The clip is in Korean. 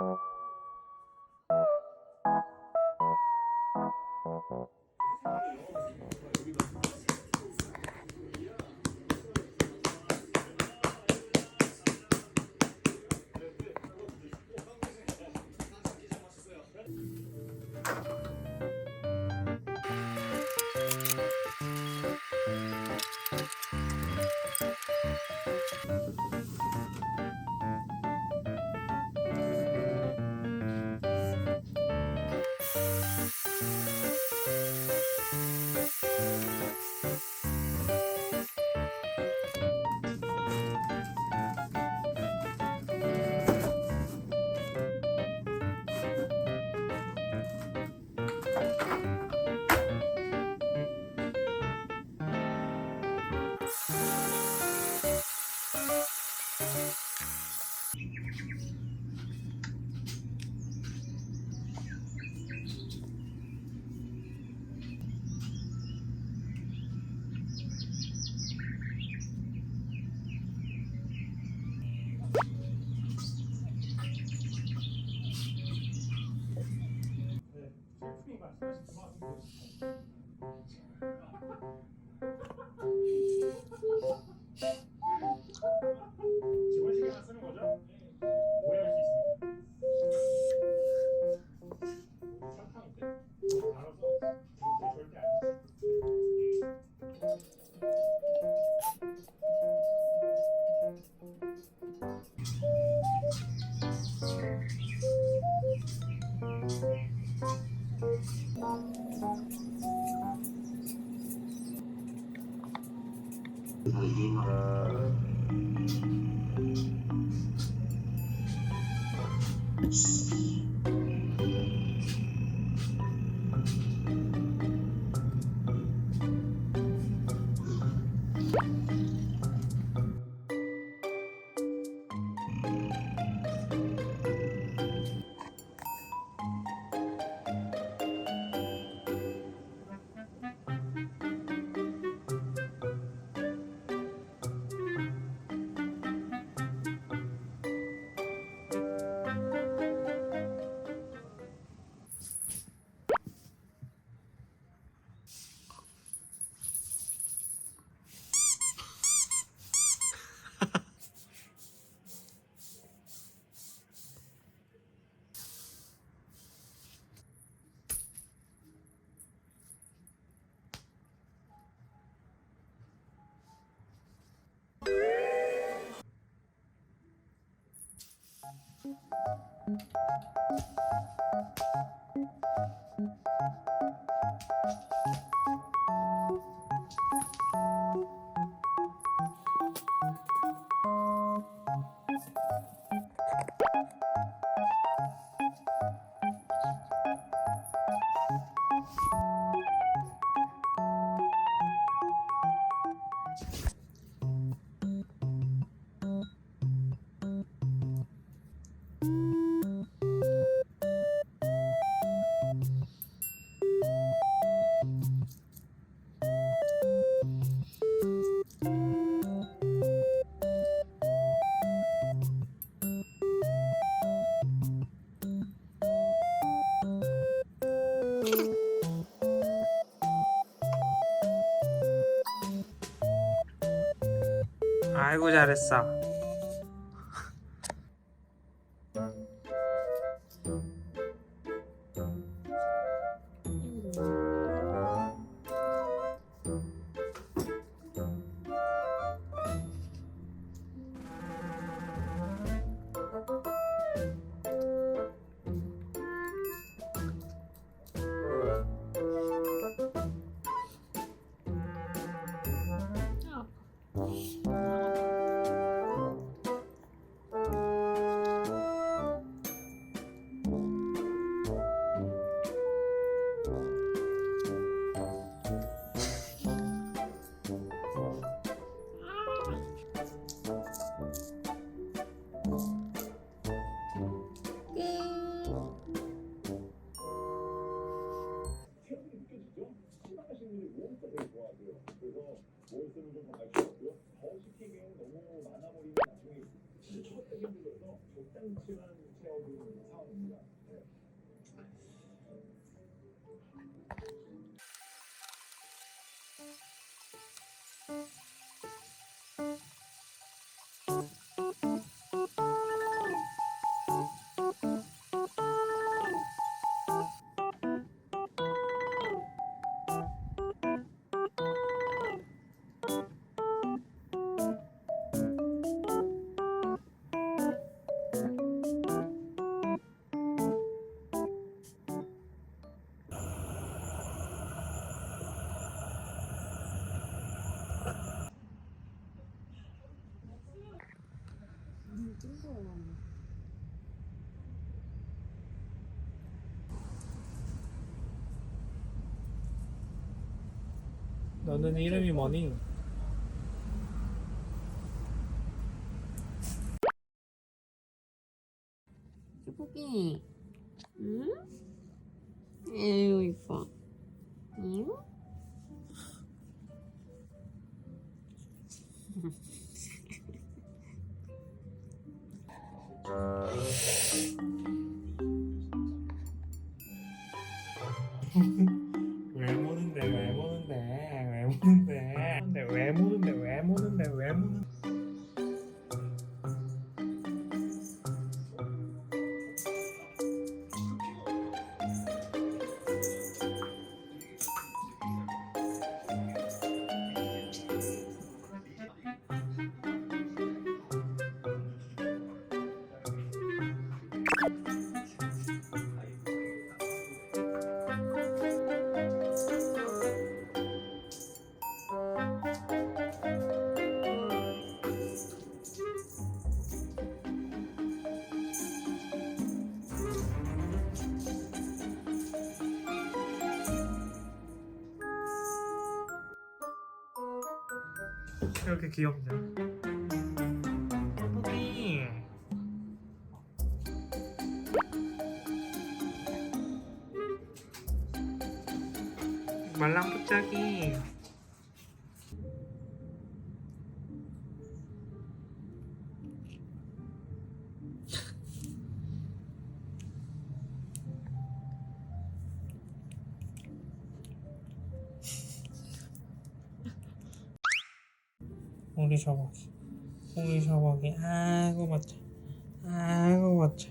Oh. 식에만 쓰는 거죠? 오해할 수 있으 Hindi maka... 아이고 잘했어. 你吃完了你你们唱一下 너는 이름이 뭐니? 쭈꾸기 응? 에휴 이뻐 응? and they're rambling, they're rambling, they're rambling. 이렇게 귀엽냐 뽀삐 말랑부짝이 우리 저벅이 우리 저벅이 아이고 멋져 아이고 멋져